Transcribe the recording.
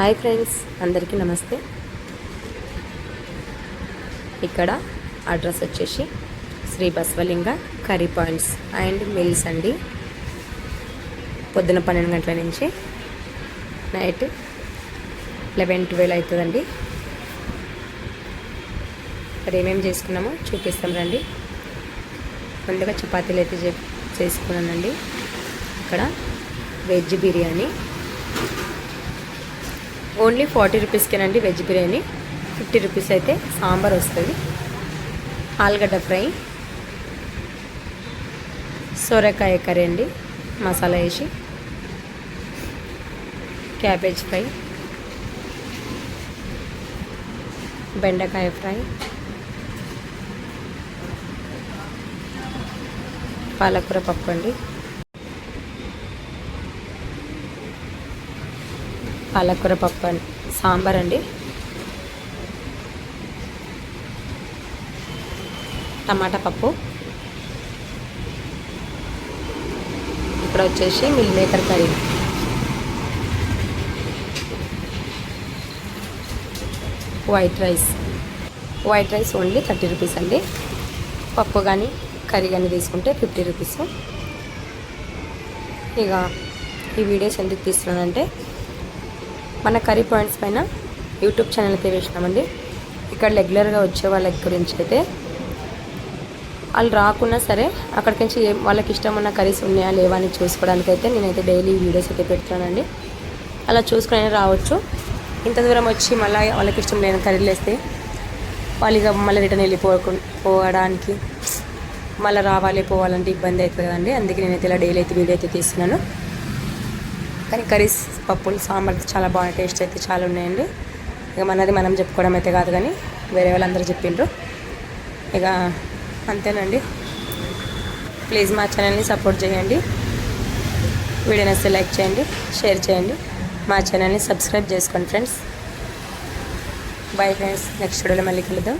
Hi friends అందరికీ నమస్తే. ఇక్కడ అడ్రస్ వచ్చేసి Shri Basavalinga curry points and meals అండి. పొద్దున పన్నెండు గంటల నుంచి నైట్ లెవెన్ ట్వెల్వ్ అవుతుందండి. మరి ఏమేమి చేసుకున్నామో చూపిస్తాం రండి. ముందుగా చపాతీలు అయితే చే- చేసుకున్నానండి. ఇక్కడ వెజ్ బిర్యానీ ఓన్లీ ఫార్టీ రూపీస్కేనండి వెజ్ బిర్యానీ. ఫిఫ్టీ రూపీస్ అయితే సాంబార్ వస్తుంది. ఆలుగడ్డ ఫ్రై. సొరకాయ కర్రీ అండి మసాలా వేసి. Cabbage fry. బెండకాయ ఫ్రై. పాలకూర పప్పు అండి. పాలకూర పప్పు అండి. సాంబార్ అండి. టమాటా పప్పు. ఇక్కడ వచ్చేసి meal maker curry. White rice. White rice only thirty rupees అండి. పప్పు కానీ కర్రీ కానీ తీసుకుంటే ఫిఫ్టీ రూపీస్. ఇక ఈ వీడియోస్ ఎందుకు తీస్తున్నానంటే మన కర్రీ పాయింట్స్ పైన యూట్యూబ్ ఛానల్ అయితే వేసినామండి. ఇక్కడ రెగ్యులర్గా వచ్చే వాళ్ళ గురించి అయితే వాళ్ళు రాకున్నా సరే అక్కడికి నుంచి వాళ్ళకి ఇష్టం ఉన్న కర్రీస్ ఉన్నాయా లేవా అని చూసుకోవడానికి అయితే నేనైతే డైలీ వీడియోస్ అయితే పెడుతున్నానండి. అలా చూసుకుని రావచ్చు. ఇంత దూరం వచ్చి మళ్ళీ వాళ్ళకి ఇష్టం లేని కర్రీలు వేస్తే వాళ్ళు ఇక మళ్ళీ రిటర్న్ వెళ్ళిపోకు పోవడానికి మళ్ళీ రావాలి పోవాలంటే ఇబ్బంది అవుతుంది కదండి. అందుకే నేనైతే ఇలా డైలీ అయితే వీడియో అయితే తీస్తున్నాను. కానీ కర్రీస్ పప్పులు సాంబార్ చాలా బాగా టేస్ట్ అయితే చాలా ఉన్నాయండి. ఇక మనది మనం చెప్పుకోవడం అయితే కాదు కానీ వేరే వాళ్ళందరూ చెప్పిండ్రు. ఇక అంతేనండి. ప్లీజ్ మా ఛానల్ని సపోర్ట్ చేయండి. వీడియో నచ్చితే లైక్ చేయండి షేర్ చేయండి. మా ఛానల్ని సబ్స్క్రైబ్ చేసుకోండి ఫ్రెండ్స్. Bye friends. నెక్స్ట్ వీడియోలో మళ్ళీ కలుద్దాం.